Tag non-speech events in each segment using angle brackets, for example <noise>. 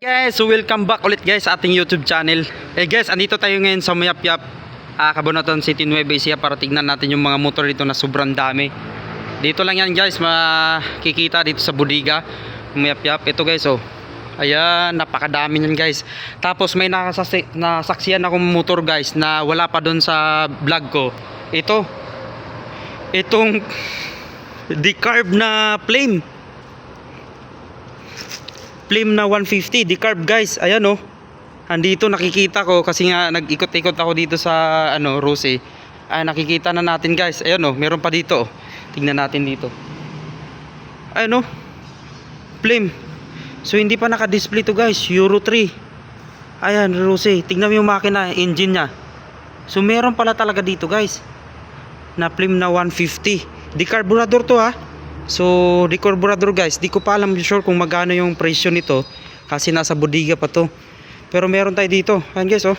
Guys, so welcome back ulit guys sa ating YouTube channel. Eh guys, andito tayo ngayon sa Mayapyap, uh, Cabanatuan City, Nueva Ecija para tignan natin yung mga motor dito na sobrang dami. Dito lang yan guys, makikita dito sa bodega, Mayapyap. Ito guys, oh. Ayan, napakadami niyan guys. Tapos may nakasasi, nasaksiyan akong motor guys na wala pa doon sa vlog ko. Ito. Itong <laughs> decarb na flame flame na 150 decarb guys. Ayan oh. Andito nakikita ko. Kasi nga nag-ikot-ikot ako dito sa ano Rose ay nakikita na natin guys. Ayan oh. Meron pa dito oh. tingnan natin dito. Ayan oh. Flame. So hindi pa naka-display to guys. Euro 3 ayan Rose. Tingnan mo yung makina engine nya so meron pala talaga dito guys na flame na 150 decarburador to ha So, di guys, di ko pa alam sure kung magkano yung presyo nito kasi nasa bodega pa to. Pero meron tayo dito. Ayan guys, oh.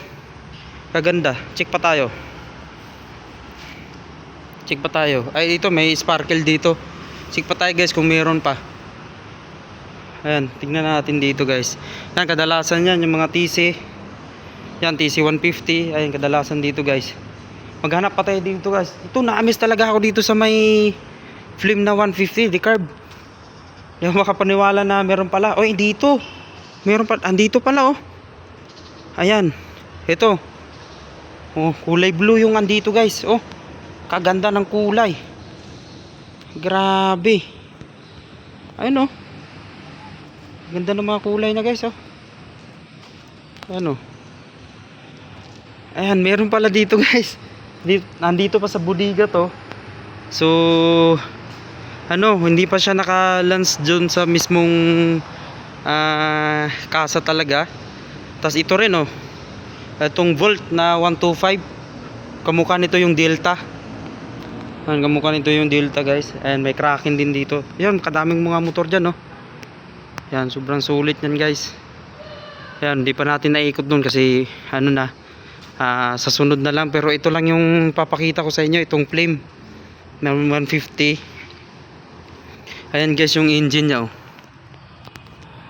Kaganda. Check pa tayo. Check pa tayo. Ay, dito may sparkle dito. Check pa tayo guys kung meron pa. Ayan, tingnan natin dito guys. Yan, kadalasan yan, yung mga TC. Yan, TC 150. Ayan, kadalasan dito guys. Maghanap pa tayo dito guys. Ito, naamis talaga ako dito sa may flame na 150 decarb yung makapaniwala na meron pala. Oy dito. Meron pa andito pala oh. Ayan. Ito. Oh kulay blue yung andito guys oh. Kaganda ng kulay. Grabe. Ayun oh. Ganda ng mga kulay na guys oh. Ano ayan meron pala dito <laughs> guys. Dito, nandito pa sa bodega to. So ano, hindi pa siya naka-lance dun sa mismong ah, kasa talaga. Tapos ito rin oh. Itong Volt na 125. Kamukha nito yung Delta. Ayan, kamukha nito yung Delta guys. And may cracking din dito. Yan, kadaming mga motor dyan oh. Yan, sobrang sulit yan guys. Yan, hindi pa natin naikot dun kasi ano na. ah, sa sunod na lang. Pero ito lang yung papakita ko sa inyo. Itong flame na 150 Ayan guys yung engine niya oh.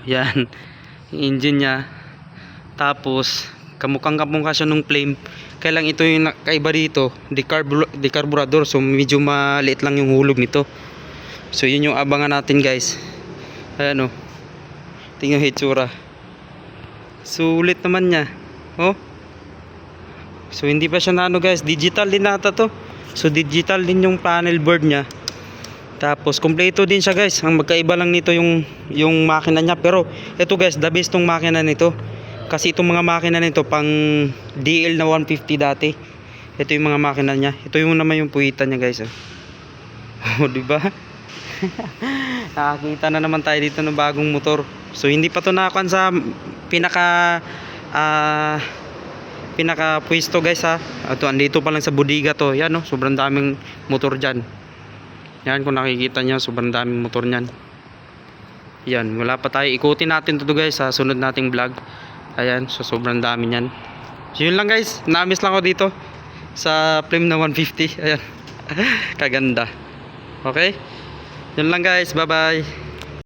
Yan. Yung engine niya. Tapos kamukhang kamukha siya nung flame. Kaya lang ito yung kaiba dito, decarb decarburador. So medyo maliit lang yung hulog nito. So yun yung abangan natin guys. Ayan oh. Tingnan hitsura. Sulit naman niya. Oh. So hindi pa siya na ano guys, digital din nata to. So digital din yung panel board niya. Tapos kompleto din siya guys. Ang magkaiba lang nito yung yung makina niya pero ito guys, the best tong makina nito. Kasi itong mga makina nito pang DL na 150 dati. Ito yung mga makina niya. Ito yung naman yung puwitan niya guys. Oh, <laughs> oh di ba? <laughs> Nakakita na naman tayo dito ng bagong motor. So hindi pa to nakakuan sa pinaka ah pinaka pwesto guys ha. Ito andito pa lang sa bodega to. Yan no, sobrang daming motor diyan. Yan kung nakikita nyo, sobrang daming motor niyan. Yan, wala pa tayo. Ikutin natin to guys sa sunod nating vlog. Ayan, so sobrang dami niyan. So yun lang guys, namiss lang ako dito sa flame na 150. <laughs> Ayan. <laughs> Kaganda. Okay? Yun lang guys, bye bye.